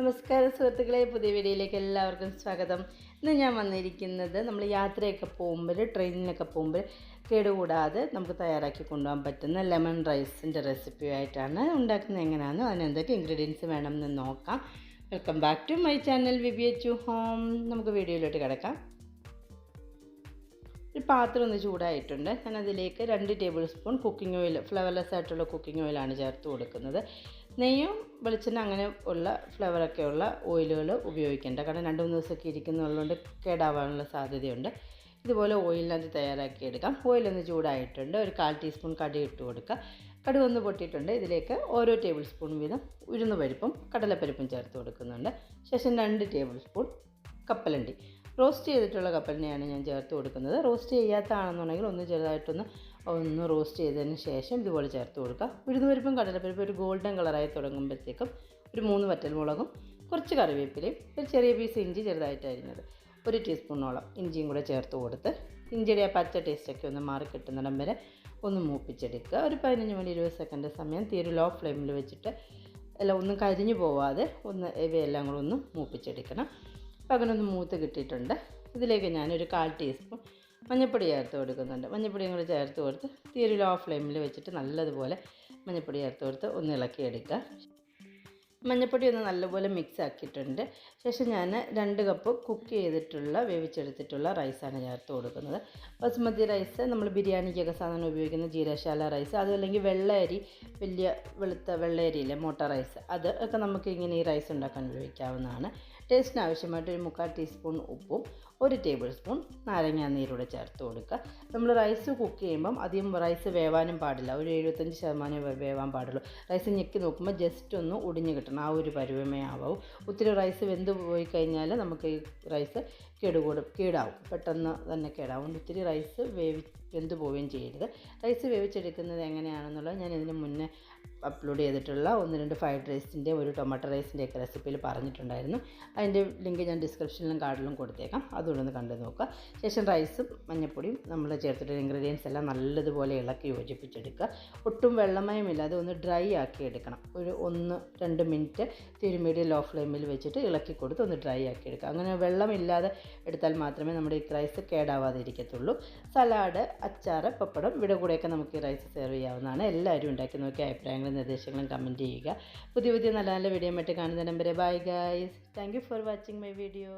നമസ്കാരം സുഹൃത്തുക്കളെ പുതിയ വീഡിയോയിലേക്ക് എല്ലാവർക്കും സ്വാഗതം. ഇന്ന് ഞാൻ വന്നിരിക്കുന്നത് നമ്മൾ യാത്രയൊക്കെ പോകുമ്പോൾ ട്രെയിനിലൊക്കെ പോകുമ്പോൾ കേടുകൂടാതെ നമുക്ക് തയ്യാറാക്കി കൊണ്ടുപോകാൻ പറ്റുന്ന ലെമൺ റൈസിന്റെ റെസിപ്പിയായിട്ടാണ് ഉണ്ടാക്കുന്നത്. എങ്ങനെയാണെന്ന് അതിന് എന്തൊക്കെ ഇൻഗ്രീഡിയൻസ് വേണമെന്ന് നോക്കാം. Welcome back to my channel V B H home നമുക്ക് വീഡിയോയിലോട്ട് കിടക്കാം. ഒരു പാത്രം ഒന്ന് ചൂടായിട്ടുണ്ട്. ഞാൻ അതിലേക്ക് രണ്ട് tablespoon cooking oil flavourless ആയിട്ടുള്ള കുക്കിംഗ് ഓയിലാണ് ചേർത്ത് കൊടുക്കുന്നത്. നെയ്യും വെളിച്ചെണ്ണ അങ്ങനെ ഉള്ള ഫ്ലവറൊക്കെ ഉള്ള ഓയിലുകൾ ഉപയോഗിക്കേണ്ട. കാരണം രണ്ട് മൂന്ന് ദിവസമൊക്കെ ഇരിക്കുന്നതുകൊണ്ട് കേടാവാനുള്ള സാധ്യതയുണ്ട്. ഇതുപോലെ ഓയിലിനകത്ത് തയ്യാറാക്കി എടുക്കാം. ഓയിലൊന്ന് ചൂടായിട്ടുണ്ട്. ഒരു കാൽ ടീസ്പൂൺ കടി ഇട്ട് കൊടുക്കുക. കടുക് ഒന്ന് പൊട്ടിയിട്ടുണ്ട്. ഇതിലേക്ക് ഓരോ ടേബിൾ സ്പൂൺ വീതം ഉഴുന്ന് പരിപ്പും കടലപ്പരിപ്പും ചേർത്ത് കൊടുക്കുന്നുണ്ട്. ശേഷം രണ്ട് ടേബിൾ സ്പൂൺ കപ്പലണ്ടി. റോസ്റ്റ് ചെയ്തിട്ടുള്ള കപ്പലിനെയാണ് ഞാൻ ചേർത്ത് കൊടുക്കുന്നത്. റോസ്റ്റ് ചെയ്യാത്തതാണെന്നുണ്ടെങ്കിൽ ഒന്ന് ചെറുതായിട്ടൊന്ന് ഒന്ന് റോസ്റ്റ് ചെയ്തതിന് ശേഷം ഇതുപോലെ ചേർത്ത് കൊടുക്കുക. ഉഴുന്നുപരിപ്പും കടലപ്പരിപ്പും ഒരു ഗോൾഡൻ കളറായി തുടങ്ങുമ്പോഴത്തേക്കും ഒരു മൂന്ന് വറ്റൽമുളകും കുറച്ച് കറിവേപ്പിലയും ഒരു ചെറിയ പീസ് ഇഞ്ചി ചെറുതായിട്ട് അരിഞ്ഞത്. ഒരു ടീസ്പൂണോളം ഇഞ്ചിയും കൂടെ ചേർത്ത് കൊടുത്ത് ഇഞ്ചിയുടെ ആ പച്ച ടേസ്റ്റൊക്കെ ഒന്ന് മാറി കിട്ടുന്നിടം വരെ ഒന്ന് മൂപ്പിച്ചെടുക്കുക. ഒരു പതിനഞ്ച് മണി ഇരുപത് സെക്കൻഡ് സമയം തീരെ ലോ ഫ്ലെയിമിൽ വെച്ചിട്ട് എല്ലാം ഒന്നും കരിഞ്ഞു പോവാതെ ഒന്ന് ഇവയെല്ലാം കൂടെ ഒന്ന് മൂപ്പിച്ചെടുക്കണം. ഒന്ന് മൂത്ത് കിട്ടിയിട്ടുണ്ട്. ഇതിലേക്ക് ഞാനൊരു കാൽ ടീസ്പൂൺ മഞ്ഞൾപ്പൊടി ചേർത്ത് കൊടുക്കുന്നുണ്ട്. മഞ്ഞൾപ്പൊടിയും കൂടി ചേർത്ത് കൊടുത്ത് തീരെ ലോ ഫ്ലെയിമിൽ വെച്ചിട്ട് നല്ലതുപോലെ മഞ്ഞൾപ്പൊടി ചേർത്ത് കൊടുത്ത് ഒന്ന് ഇളക്കിയെടുക്കുക. മഞ്ഞൾപ്പൊടി ഒന്ന് നല്ലപോലെ മിക്സ് ആക്കിയിട്ടുണ്ട്. ശേഷം ഞാൻ രണ്ട് കപ്പ് കുക്ക് ചെയ്തിട്ടുള്ള വേവിച്ചെടുത്തിട്ടുള്ള റൈസാണ് ചേർത്ത് കൊടുക്കുന്നത്. ബസുമതി റൈസ് നമ്മൾ ബിരിയാണിക്കൊക്കെ സാധാരണ ഉപയോഗിക്കുന്ന ജീരശാല റൈസ് അതുമല്ലെങ്കിൽ വെള്ള അരി വലിയ വെളുത്ത വെള്ള അരിയിലെ മോട്ട റൈസ് അത് ഒക്കെ നമുക്ക് ഇങ്ങനെ ഈ റൈസ് ഉണ്ടാക്കാൻ ഉപയോഗിക്കാവുന്നതാണ്. ടേസ്റ്റിന് ആവശ്യമായിട്ട് ഒരു മുക്കാൽ ടീസ്പൂൺ ഉപ്പും ഒരു ടേബിൾ സ്പൂൺ നാരങ്ങാ നീരൂടെ ചേർത്ത് കൊടുക്കുക. നമ്മൾ റൈസ് കുക്ക് ചെയ്യുമ്പം അധികം റൈസ് വേവാനും പാടില്ല. ഒരു എഴുപത്തഞ്ച് ശതമാനം വേവാൻ പാടുള്ളൂ. റൈസ് ഞെക്കി നോക്കുമ്പോൾ ജസ്റ്റ് ഒന്ന് ഒടിഞ്ഞ് കിട്ടണം. ആ ഒരു പരുവമേ ആവാവും. ഒത്തിരി റൈസ് വെന്ത് പോയി കഴിഞ്ഞാൽ നമുക്ക് ഈ റൈസ് കേടുകൂടും കേടാവും. പെട്ടെന്ന് തന്നെ കേടാവും. ഒത്തിരി റൈസ് വേവി വെന്ത് പോവുകയും ചെയ്യരുത്. റൈസ് വേവിച്ചെടുക്കുന്നത് എങ്ങനെയാണെന്നുള്ളത് ഞാൻ ഇതിന് മുന്നേ അപ്ലോഡ് ചെയ്തിട്ടുള്ള ഒന്ന് രണ്ട് ഫ്രൈഡ് റൈസിന്റെ ഒരു ടൊമാറ്റോ റൈസിന്റെ ഒക്കെ റെസിപ്പിയിൽ പറഞ്ഞിട്ടുണ്ടായിരുന്നു. അതിന്റെ ലിങ്ക് ഞാൻ ഡിസ്ക്രിപ്ഷനിലും കാർഡിലും കൊടുത്തേക്കാം. അതുകൊണ്ട് ഒന്ന് കണ്ടു നോക്കുക. ശേഷം റൈസും മഞ്ഞപ്പൊടിയും നമ്മൾ ചേർത്തിട്ടുള്ള ഇൻഗ്രീഡിയൻസ് എല്ലാം നല്ലതുപോലെ ഇളക്കി യോജിപ്പിച്ചെടുക്കുക. ഒട്ടും വെള്ളമയമില്ലാതെ ഒന്ന് ഡ്രൈ ആക്കി എടുക്കണം. ഒരു ഒന്ന് രണ്ട് മിനിറ്റ് തിരുമീഡിയ ലോ ഫ്ലെയിമിൽ വെച്ചിട്ട് ഇളക്കി കൊടുത്ത് ഒന്ന് ഡ്രൈ ആക്കി എടുക്കുക. അങ്ങനെ വെള്ളമില്ലാതെ എടുത്താൽ മാത്രമേ നമ്മുടെ ഈ റൈസ് കേടാവാതെ ഇരിക്കത്തുള്ളൂ സലാഡ് അച്ചാറ് പപ്പടം ഇവിടെ കൂടെയൊക്കെ നമുക്ക് ഈ റൈസ് സെർവ് ചെയ്യാവുന്നതാണ്. എല്ലാവരും ഉണ്ടാക്കി നോക്കി അഭിപ്രായങ്ങളും നിർദ്ദേശങ്ങളും കമന്റ് ചെയ്യുക. പുതിയ പുതിയ നല്ല നല്ല വീഡിയോ ആയിട്ട് കാണുന്ന നമ്പരെ bye guys thank for watching my video